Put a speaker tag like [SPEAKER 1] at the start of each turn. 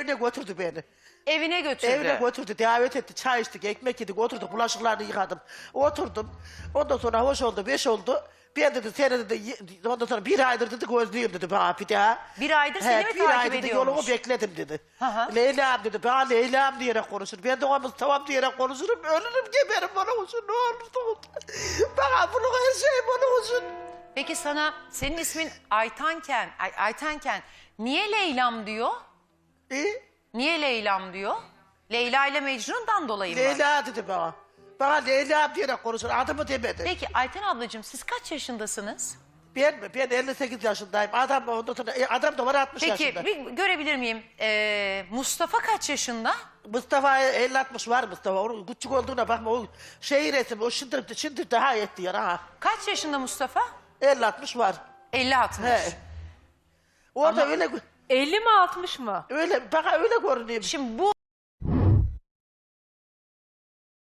[SPEAKER 1] evine götürdü beni.
[SPEAKER 2] Evine götürdü.
[SPEAKER 1] Evine götürdü, davet etti, çay içtik, ekmek yedik, oturduk, bulaşıklarını yıkadım. Oturdum. Ondan sonra hoş oldu, beş oldu. Ben dedi, seni dedi, ondan sonra bir aydır dedi, gözlüyüm dedi bana bir daha.
[SPEAKER 2] Bir aydır seni mi
[SPEAKER 1] bir
[SPEAKER 2] takip
[SPEAKER 1] ay dedi,
[SPEAKER 2] ediyormuş?
[SPEAKER 1] yolumu bekledim dedi.
[SPEAKER 2] Hı.
[SPEAKER 1] Leyla'm dedi, bana Leyla'm diyerek konuşur. Ben de onu tamam diyerek konuşurum, ölürüm geberim bana olsun, ne olursa olsun. Bana bunu her şey bana olsun.
[SPEAKER 2] Peki sana senin ismin Aytanken, Ay, Aytenken niye Leylam diyor?
[SPEAKER 1] İyi.
[SPEAKER 2] Niye Leylam diyor? Leyla ile Mecnun'dan dolayı mı?
[SPEAKER 1] Leyla dedi bana. Bana Leyla'm diyerek konuşur, adımı demedi.
[SPEAKER 2] Peki Ayten ablacığım siz kaç yaşındasınız?
[SPEAKER 1] Ben mi? Ben 58 yaşındayım. Adam ondan sonra e, adam da var 60
[SPEAKER 2] Peki
[SPEAKER 1] yaşında.
[SPEAKER 2] bir görebilir miyim? Ee, Mustafa kaç yaşında?
[SPEAKER 1] Mustafa 50 60 var Mustafa. Onun küçük olduğuna bakma. O şey resim o şimdi şimdi daha etti ya ha.
[SPEAKER 2] Kaç yaşında Mustafa?
[SPEAKER 1] 50 60 var.
[SPEAKER 2] 50-60.
[SPEAKER 1] He. O da öyle
[SPEAKER 3] 50 mi 60 mı?
[SPEAKER 1] öyle bana öyle görünüyor.
[SPEAKER 2] Şimdi bu